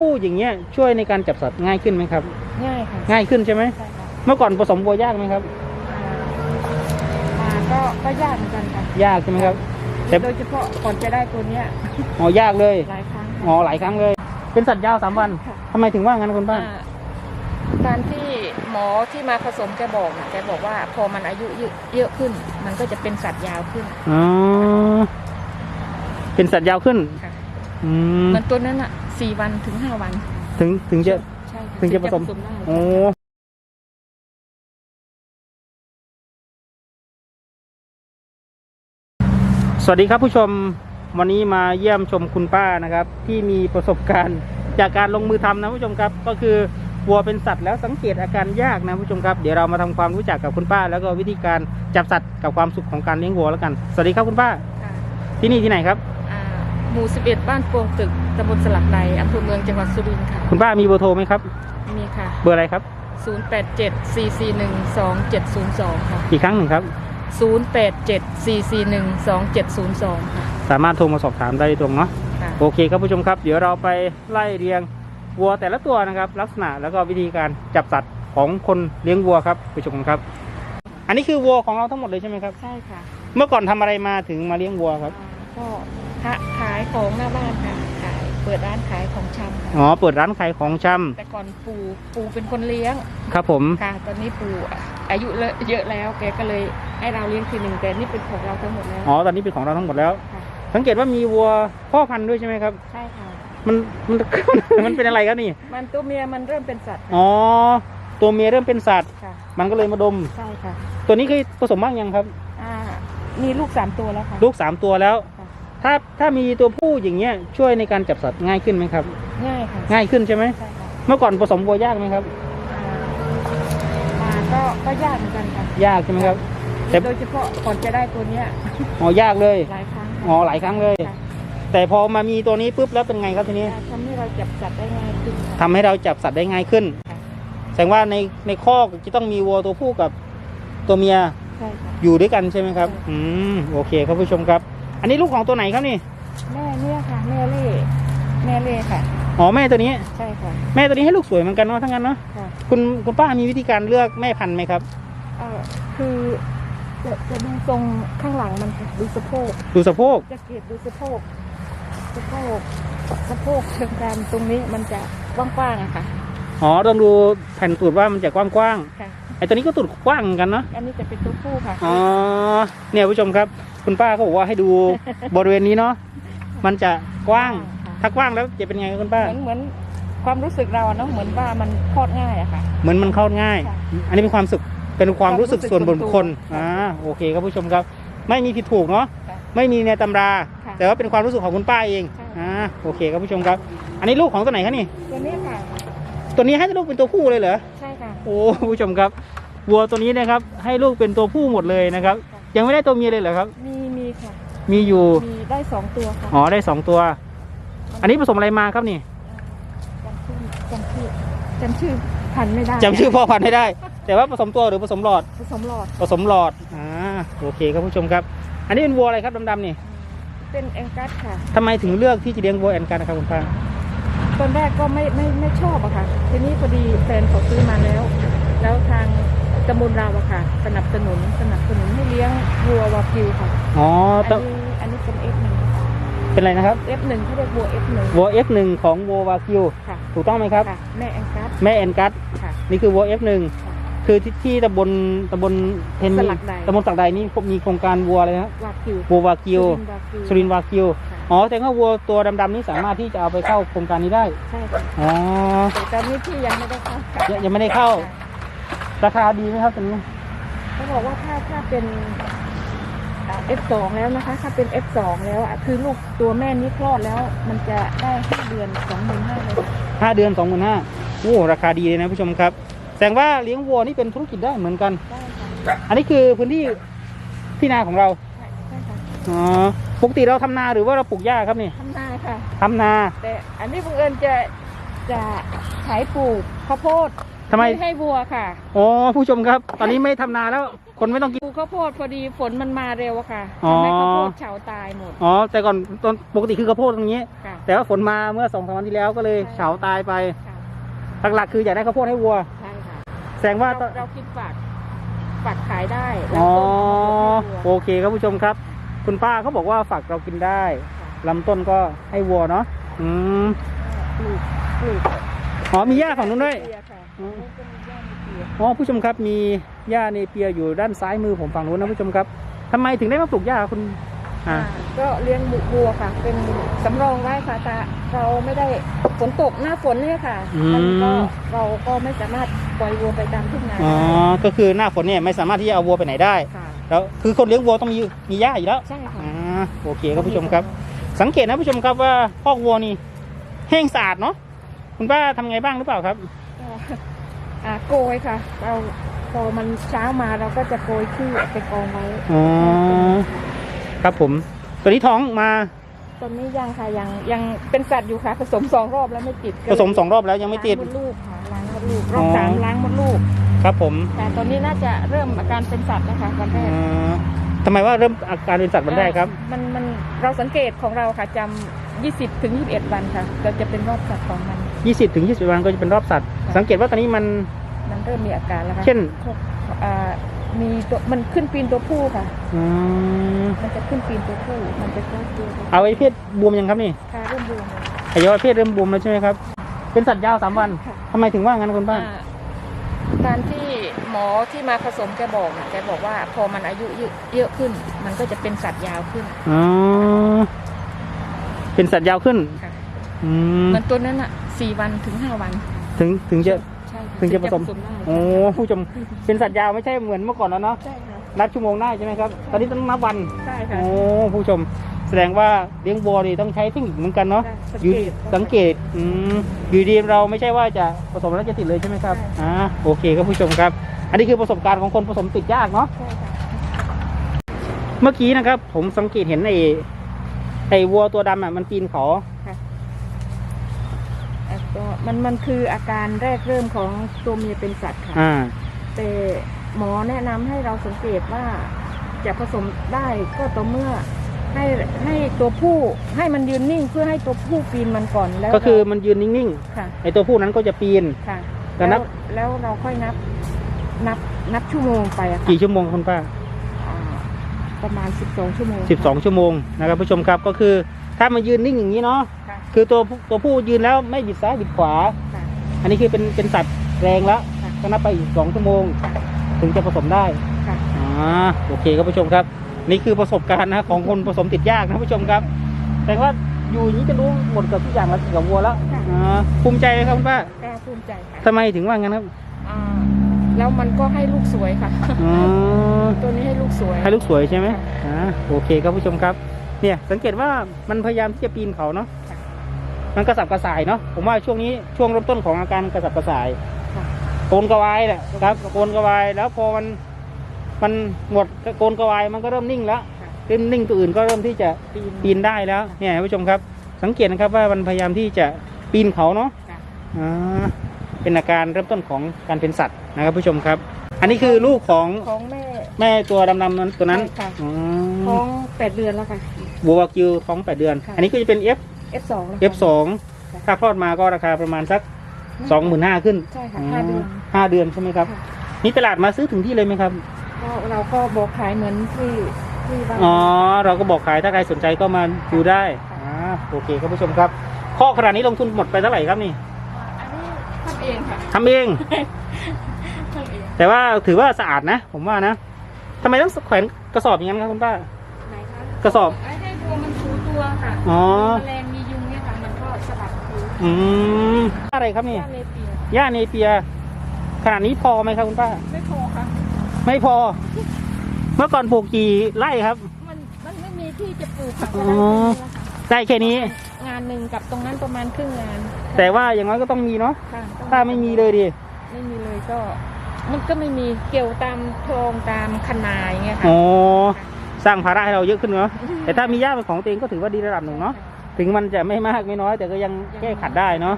ผู้อย่างเงี้ยช่วยในการจับสัตว์ง่ายขึ้นไหมครับ ง่ายค่ะง่ายขึ้นใช่ไหมใช่ค่ะเมื่อก่อนผสมวัวยากไหมครับ อ่าก็ก็ยากเหมือนกันค่ะยากใช่ไหมครับ แต่ โดยเฉพาะก่อนจะได้ตัวเนี้ยอ๋อยากเลยหลายครั้งอ๋อหลายครั้งเลย เป็นสัตว์ยาวสามวันค่ะ ทำไมถึงว่างั้นคุณป้า อ่าการที่หมอที่มาผสมแกบอกนะแกบอกว่าพอมันอายุเยอะเยอะขึ้น มันก็จะเป็นสัตว์ยาวขึ้นอ๋อ เป็นสัตว์ยาวขึ้น ค่ะอืม เหมือนตัวนั้นอะ สี่วันถึงห้าวันถึงถึงจะใช่ค่ถึงจะผสมได้โอ้สวัสดีครับผู้ชมวันนี้มาเยี่ยมชมคุณป้านะครับ ที่มีประสบการณ์จากการลงมือทำนะผู้ชมครับ ก็คือวัวเป็นสัตว์แล้วสังเกตอาการยากนะผู้ชมครับเดี๋ยวเรามาทำความรู้จักกับคุณป้า แล้วก็วิธีการจับสัตว์กับความสุขของการเลี้ยงวัวแล้วกัน สวัสดีครับคุณป้า ค่ะที่นี่ที่ไหนครับอ่า หมู่สิบเอ็ดบ้านโปงตึกตำบลสลักใดอำเภอเมืองจังหวัดสุรินทร์ค่ะ คุณป้ามีเบอร์โทรไหมครับ มีค่ะ เบอร์อะไรครับ 0 8 7 4 4 1 2 7 0 2 ค่ะ อีกครั้งหนึ่งครับ 0 8 7 4 4 1 2 7 0 2 ค่ะ สามารถโทรมาสอบถามได้ตรงเนาะค่ะ โอเคครับผู้ชมครับ เดี๋ยวเราไปไล่เรียงวัวแต่ละตัวนะครับ ลักษณะแล้วก็วิธีการจับสัตว์ของคนเลี้ยงวัวครับผู้ชมครับ อันนี้คือวัวของเราทั้งหมดเลยใช่ไหมครับ ใช่ค่ะเมื่อก่อนทำอะไรมาถึงมาเลี้ยงวัวครับอ่าก็ ค้าขายของหน้าบ้านค่ะขายเปิดร้านขายของชำค่ะอ๋อเปิดร้านขายของชำแต่ก่อนปู่ปู่เป็นคนเลี้ยงครับผมค่ะ ตอนนี้ปู่อายุเยอะแล้วแกก็เลยให้เราเลี้ยงทีหนึ่งแต่นี่เป็นของเราทั้งหมดแล้ว อ๋อตอนนี้เป็นของเราทั้งหมดแล้ว ค่ะ สังเกตว่ามีวัวพ่อพันธุ์ด้วยใช่ไหมครับ ใช่ค่ะ มันมัน มันเป็นอะไรครับนี่มันตัวเมียมันเริ่มเป็นสัตว์อ๋อตัวเมียเริ่มเป็นสัตว์ ค่ะ มันก็เลยมาดม ใช่ค่ะตัวนี้เคยผสมบ้างยังครับ อ่ามีลูกสามตัวแล้วค่ะ ลูกสามตัวแล้วค่ะ ถ้าถ้ามีตัวผู้อย่างเงี้ยช่วยในการจับสัตว์ง่ายขึ้นไหมครับ ง่ายค่ะง่ายขึ้นใช่ไหมใช่ค่ะเมื่อก่อนผสมวัวยากไหมครับ อ่าก็ก็ยากเหมือนกันค่ะยากใช่ไหมครับ แต่ โดยเฉพาะก่อนจะได้ตัวเนี้ยอ๋อยากเลยหลายครั้งอ๋อหลายครั้งเลยค่ะแต่พอมามีตัวนี้ปุ๊บแล้วเป็นไงครับทีนี้ทำให้เราจับสัตว์ได้ง่ายขึ้นค่ะ ทำให้เราจับสัตว์ได้ง่ายขึ้น ค่ะ แสดงว่าในในคอกจะต้องมีวัวตัวผู้กับตัวเมีย ใช่ค่ะ อยู่ด้วยกันใช่ไหมครับใช่อืม โอเคครับผู้ชมครับ อันนี้ลูกของตัวไหนครับนี่ แม่เนี่ยค่ะ แม่เล่แม่เล่ค่ะ อ๋อแม่ตัวนี้ ใช่ค่ะ แม่ตัวนี้ให้ลูกสวยเหมือนกันเนาะทั้งนั้นเนาะค่ะคุณคุณป้ามีวิธีการเลือกแม่พันธุ์ไหมครับ เอ่อคือจะจะดูทรงข้างหลังมันค่ะดูสะโพก ดูสะโพกจะเกตดูสะโพก สะโพก สะโพกเชิงกรานตรงนี้มันจะกว้างๆอะค่ะ อ๋อต้องดูแผ่นตูดว่ามันจะกว้างค่ะ ๆไอ้ตัวนี้ก็ตูดกว้างเหมือนกันเนาะอันนี้จะเป็นตัวผู้ค่ะ อ๋อเนี่ยผู้ชมครับ คุณป้าเขาบอกว่าให้ดูบริเวณนี้เนาะมันจะกว้างค่ะ ถ้ากว้างแล้วจะเป็นไงครับคุณป้า เหมือนเหมือนความรู้สึกเราอะเนาะเหมือนว่ามันคลอดง่ายอะค่ะ เหมือนมันเข้าง่าย ค่ะอันนี้เป็นความสุข เป็นความรู้สึกความรู้สึกส่วนบุคคลส่วนตัวอ่า โอเคครับผู้ชมครับ ไม่มีผิดถูกเนาะ ค่ะไม่มีในตำรา ค่ะแต่ว่าเป็นความรู้สึกของคุณป้าเองใช่อ่า โอเคครับผู้ชมครับ อันนี้ลูกของตัวไหนครับนี่ ตัวนี้ค่ะ ตัวนี้ให้ลูกเป็นตัวผู้เลยเหรอ ใช่ค่ะ โอ้ผู้ชมครับ วัวตัวนี้นะครับ ให้ลูกเป็นตัวผู้หมดเลยนะครับค่ะยังไม่ได้ตัวเมียเลยเหรอครับ มีมีค่ะ มีอยู่ มีได้สองตัวค่ะ อ๋อได้สองตัว อันนี้ผสมอะไรมาครับนี่จำชื่อจำชื่อจำชื่อพันธุ์ไม่ได้จำชื่อพ่อพันธุ์ไม่ได้ แต่ว่าผสมตัวหรือผสมหลอด ผสมหลอด ผสมหลอด อ่า โอเคครับผู้ชมครับ อันนี้เป็นวัวอะไรครับดำๆนี่ เป็นแองกัสค่ะทำไมถึงเลือกที่จะเลี้ยงวัวแอนกันนะครับคุณป้า ตอนแรกก็ไม่ไม่ไม่ชอบอะค่ะ ทีนี้พอดีแฟนเขาซื้อมาแล้ว แล้วทางตำบลเราอะค่ะ สนับสนุนสนับสนุนให้เลี้ยงวัววากิวค่ะอ๋ออันต้องนี้อันนี้เป็น F1 เป็นอะไรนะครับ F1 เขาเรียกวัว F1 วัว F1 ของวัววากิวค่ะถูกต้องไหมครับ ค่ะแม่แองกัสแม่แอนกัสค่ะ นี่คือวัว F1 ค่ะคือที่ที่ตำบลตำบลเทนสนิลักใด ตำบลสักใดนี่มีโครงการวัวอะไรนะวากิววัววากิว สุสุริรินนททร์ร์วากิว ค่ะ อ๋อแต่ว่าวัวตัวดำๆนี่สามารถที่จะเอาไปเข้าโครงการนี้ได้ ใช่ค่ะอ๋อ แต่ตอนนี้ที่ยังไม่ได้เข้าค่ะยังยังไม่ได้เข้า ราคาดีไหมครับตัวนี้ เขาบอกว่าถ้าถ้าเป็นอ่า F2 แล้วนะคะ ถ้าเป็น F2 แล้วอะคือลูกตัวแม่นี้คลอดแล้ว มันจะได้ห้าเดือนสองหมื่นห้าเลยค่ะห้าเดือนสองหมื่นห้าโอ้ราคาดีเลยนะผู้ชมครับ แสดงว่าเลี้ยงวัวนี่เป็นธุรกิจได้เหมือนกัน ได้ค่ะอันนี้คือพื้นที่ที่นาของเราใช่ใช่ค่ะ อ๋อปกติเราทำนาหรือว่าเราปลูกหญ้าครับนี่ทำนาค่ะ ทำนาแต่อันนี้บังเอิญจะจะขายปลูกข้าวโพดทำไมให้วัวค่ะอ๋อผู้ชมครับ ตอนนี้ไม่ทำนาแล้วคนไม่ต้องกิน ปลูกข้าวโพดพอดีฝนมันมาเร็วอะค่ะอ๋อ ทำให้ข้าวโพดเฉาตายหมดอ๋อแต่ก่อนตอนปกติคือข้าวโพดตรงนี้ ค่ะ แต่ว่าฝนมาเมื่อสองสามวันที่แล้วก็เลยใช่ เฉาตายไปค่ะหลักๆคืออยากได้ข้าวโพดให้วัว ใช่ค่ะแสดงว่าเราเราคิดฝากฝากขายได้แล้วอ๋อต้นเอามาโอปลูกให้เคครับผู้ชมครับ คุณป้าเขาบอกว่าฝักเรากินได้วัวลำต้นก็ให้วัวเนาะอืมปลูกปลูกอ๋อมีหญ้าฝั่งนู้นด้วย เปีค่ะอืมแล้วก็มีหญ้ามีเปียอ๋อผู้ชมครับมีหญ้าเนเปียอยู่ด้านซ้ายมือผมฝั่งนู้นนะผู้ชมครับทำไมถึงได้มาปลูกหญ้าคุณอ่าอ่า ก็เลี้ยงวัวค่ะ เป็นสำรองไว้ค่ะแต่เราไม่ได้ฝนตกหน้าฝนเนี่ยค่ะอืมมัก็เราก็ไม่สามารถปล่อยวัวไปตามทุ่งนาอ๋อได้ก็คือหน้าฝนเนี่ยไม่สามารถที่จะเอาวัวไปไหนได้ ค่ะ แล้วคือคนเลี้ยงวัวต้องมีมีหญ้าอยู่แล้วใช่ค่ะอ่าโอเคครับผู้ชมครับ สังเกตนะผู้ชมครับว่าพอกวัวนี่แห้งสะอาดเนาะคุณป้าทำไงบ้างหรือเปล่าครับก็อ่าโกยค่ะ เราพอมันเช้ามาเราก็จะโกยขี้ไปกองไว้อ๋อครับผมตัวนี้ท้องมาตอนนี้ยังค่ะยังยังเป็นสัตว์อยู่ค่ะ ผสมสองรอบแล้วไม่ติดผสมสองรอบแล้วยังไม่ติด ล้างมดลูกค่ะล้างมดลูกรอบอ๋อสามล้างมดลูก ครับผมแต่ตอนนี้น่าจะเริ่มอาการเป็นสัตว์นะคะวันแรอ่กาทำไมว่าเริ่มอาการเป็นสัตว์วันแรกครับ มันมันเราสังเกตของเราค่ะจำ20ถึง21 วันค่ะเราจะเป็นรอบสัตว์ของมัน 20ถึง20วันก็จะเป็นรอบสัตว์ค่ะสังเกตว่าตอนนี้มัน มันเริ่มมีอาการแล้วค่ะเช่น พวกอ่ามีตัวมันขึ้นปีนตัวผู้ค่ะ อืมมันจะขึ้นปีนตัวผู้ มันจะเข้าตัวเอาไอ้เพศบวมยังครับนี่ค่ะเริ่มบวมแล้วอวัยวะเพศเริ่มบวมแล้วใช่ไหมครับ เป็นสัตว์ยาวสามวันค่ะ ทำไมถึงว่างั้นคุณป้า อ่า การที่หมอที่มาผสมแกบอกน่ะแกบอกว่าพอมันอายุเยอะเยอะขึ้น มันก็จะเป็นสัตว์ยาวขึ้นอ๋อเป็นสัตว์ยาวขึ้นค่ะอืมเหมือนตัวนั้นอะสี่วันถึงห้าวัน ถึงถึงจะใช่ค่ถึงจะผสมได้โอ้ผู้ชมเป็นสัตว์ยาวไม่ใช่เหมือนเมื่อก่อนแล้วเนาะใช่ค่ะนับชั่วโมงได้ใช่ไหมครับ ตอนนี้ต้องนับวัน ใช่ค่ะโอ้ผู้ชมแส ดงว่าเลี้ยงวัวนี่ต้องใช้เทคนิคเหมือนกันเนาะสังอยู่เกตสังเกตอืมอยู่ดีเราไม่ใช่ว่าจะผสมแล้วจะติดเลยใช่ไหมครับใช่ อ่าโอเคครับผู้ชมครับ อันนี้คือประสบการณ์ของคนผสมติดยากเนาะ ใช่ค่ะ เมื่อกี้นะครับ ผมสังเกตเห็นไอ้ไอ้วัวตัวดำอะมันปีนเขา แล้วก็มันมันคืออาการแรกเริ่มของตัวเมียเป็นสัตว์ค่ะ อ่า แต่หมอแนะนำให้เราสังเกตว่าจะผสมได้ก็ต่อเมื่อ ให้ให้ตัวผู้ให้มันยืนนิ่งเพื่อให้ตัวผู้ปีนมันก่อนแล้วก็คือเรามันยืนนิ่งค่ะๆไอ้ตัวผู้นั้นก็จะปีน ค่ะแล้วนับแล้วเราค่อยนับ นับนับชั่วโมงไปอะค่ะกี่ชั่วโมงคุณป้า อ่าประมาณ12ชั่วโมงสิบสองชั่วโมงนะครับผู้ชมครับก็คือถ้ามันยืนนิ่งอย่างนี้เนาะค่ะ คือตัวผู้ตัวผู้ยืนแล้วไม่บิดซ้ายบิดขวา ค่ะ อันนี้คือเป็นเป็นสัตว์แรงแล้วค่ะก็นับไปอีกสองชั่วโมงค่ะถึงจะผสมได้ค่ะ อ่าโอเคครับผู้ชมครับ นี่คือประสบการณ์นะของคนผสมติดยากนะผู้ชมครับ แต่ว่าอยู่อย่างนี้จะรู้หมดกับทุกอย่างแล้วเกี่ยวกับวัวแล้วค่ะ อ่าภูมิใจไหมครับคุณป้าก็ภูมิใจค่ะทำไมถึงว่างั้นครับอ่าแล้วมันก็ให้ลูกสวยค่ะ อ๋อ ตัวนี้ให้ลูกสวย ให้ลูกสวยใช่ไหมค่ะอ่าโอเคครับผู้ชมครับ เนี่ยสังเกตว่ามันพยายามที่จะปีนเขาเนาะ ค่ะมันกระสับกระส่ายเนาะ ผมว่าช่วงนี้ช่วงเริ่มต้นของอาการกระสับกระส่ายค่ะ โกนกระวายแหละครับโกนกระวาย แล้วพอมัน มันหมดโกนกระวายมันก็เริ่มนิ่งแล้วค่ะเริ่มนิ่งตัวอื่นก็เริ่มที่จะปีนปีนได้แล้ว เนี่ยท่านผู้ชมครับ สังเกตนะครับว่ามันพยายามที่จะปีนเขาเนาะค่ะอ่าเป็นอาการเริ่มต้นของการเป็นสัตว์นะครับผู้ชมครับ อันนี้คือลูกของของแม่แม่ตัวดำๆนั้นตัวนั้นใช่ค่ะอืท้อมงแปดเดือนแล้วค่ะบัวกิวท้องแปดเดือนค่ะอันนี้ก็จะเป็น F F2 แล้ว F สองค่ะถ้าคลอดมาก็ราคาประมาณสักสองหมื่นห้าขึ้นใช่ค่ะห้าเดือนห้าเดือนใช่ไหมครับค่ะนี่ตลาดมาซื้อถึงที่เลยไหมครับ ก็เราก็บอกขายเหมือนที่ที่บ้านอ๋อเราก็บอกขายถ้าใครสนใจก็มาดูได้ค่ะอ่าโอเคครับผู้ชมครับข้อขนาดนี้ลงทุนหมดไปเท่าไหร่ครับนี่อันนี้ทำเองค่ะทำเอง ทำเองแต่ว่าถือว่าสะอาดนะ ผมว่านะทำไมต้องแขวนกระสอบอย่างนั้นครับคุณป้า ไหนคะกระสอบไอ้ให้บัวมันถูตัวค่ะอ๋อ แมลงมียุงเนี่ยค่ะมันก็สลัดถูอืมอะไรครับนี่ย่าเลเปียหญ้าเนเปียขนาดนี้พอไหมครับคุณป้า ไม่พอค่ะ ไม่พอ เมื่อก่อนปลูกกี่ไร่ครับ มันมันไม่มีที่จะปลูกค่ะอ๋ก็อได้แค่นี้แหละค่ะได้แค่นี้ งานหนึ่งกับตรงนั้นประมาณครึ่งงานแต่ว่าอย่างน้อยก็ต้องมีเนาะค่ะต้องถ้าไม่มีเลยดิไม่มีเลยก็ มันก็ไม่มีเกี่ยวตามโพรงตามคนาอย่างเงี้ยค่ะอ๋อสร้างภาระให้เราเยอะขึ้นเนาะแต่ถ้ามีหญ้าเป็นของตัวเองก็ถือว่าดีระดับหนึ่งเนาะถึงมันจะไม่มากไม่น้อย แต่ก็ยังแก้ขัดได้เนาะ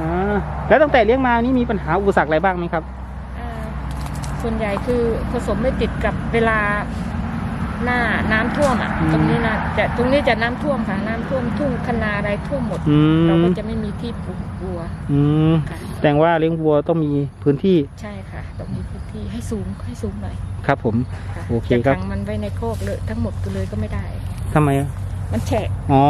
อ่าแล้วตั้งแต่เลี้ยงมานี่มีปัญหาอุปสรรคอะไรบ้างไหมครับอ่า ส่วนใหญ่คือผสมไม่ติดกับเวลาหน้าน้ำท่วมอะ ตรงนี้นะจะตรงนี้จะน้ำท่วมค่ะ น้ำท่วมทุ่งคะนาอะไรท่วมหมดอืเรามก็จะไม่มีที่ปลูกวัวอืมค่ะแสดงว่าเลี้ยงวัวต้องมีพื้นที่ใช่ค่ะต้องมีพื้นที่ให้สูงให้สูงหน่อยครับ ผมค่ะโอเคจะครับขังมันไว้ในโคอกเลยทั้งหมดเลยก็ไม่ได้ทำไมอะมันแฉะอ๋อ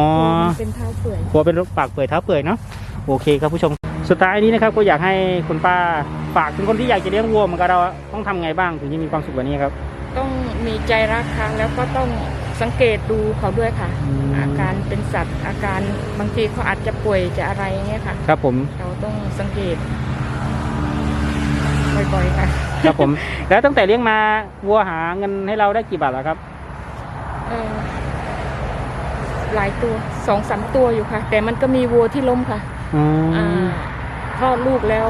มันเป็นเท้าเปื่อยกลัวเป็นปากเปื่อยเท้าเปื่อยเนาะโอเคครับผู้ชมสุดท้ายนี้นะครับก็อยากให้คุณป้า ฝากถึงคนที่อยากจะเลี้ยงวัวเหมือนกับเราอะต้องทำไงบ้างถึงจะมีความสุขแบบนี้ครับ ต้องมีใจรักค่ะแล้วก็ต้องสังเกตดูเขาด้วยค่ะอืมอาการเป็นสัตว์ อาการบางทีเขาอาจจะป่วยจะอะไรอย่างเงี้ยค่ะ ครับผมเราต้องสังเกตบ่อยๆค่ะครับผม แล้วตั้งแต่เลี้ยงมาวัวหาเงินให้เราได้กี่บาทแล้วครับเออหลายตัวสองสามตัวอยู่ค่ะ แต่มันก็มีวัวที่ล้มค่ะอืมอ่าคลอดลูกแล้ว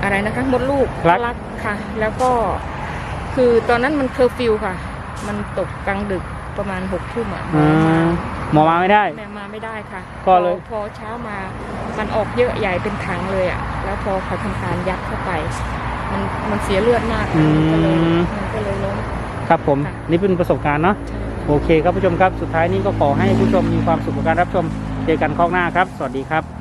อ่าอะไรนะคะ มดลูกรักลักค่ะ แล้วก็คือตอนนั้นมันเคอร์ฟิวค่ะ มันตกกลางดึกประมาณหกทุ่มอะหมอือมามหมอมาไม่ได้ แม่มาไม่ได้ค่ะก็เลย พอพอเช้ามามันออกเยอะใหญ่เป็นถังเลยอะ แล้วพอเขาทำการยัดเข้าไป มันมันเสียเลือดมากค่ะมันก็เลยมันก็เลยล้ม ครับผมค่ะ นี่เป็นประสบการณ์เนาะ ใช่ โอเคครับผู้ชมครับ สุดท้ายนี้ก็ขอให้ผู้ชมมีความสุขกับการรับชม เจอกันข้างหน้าครับ สวัสดีครับ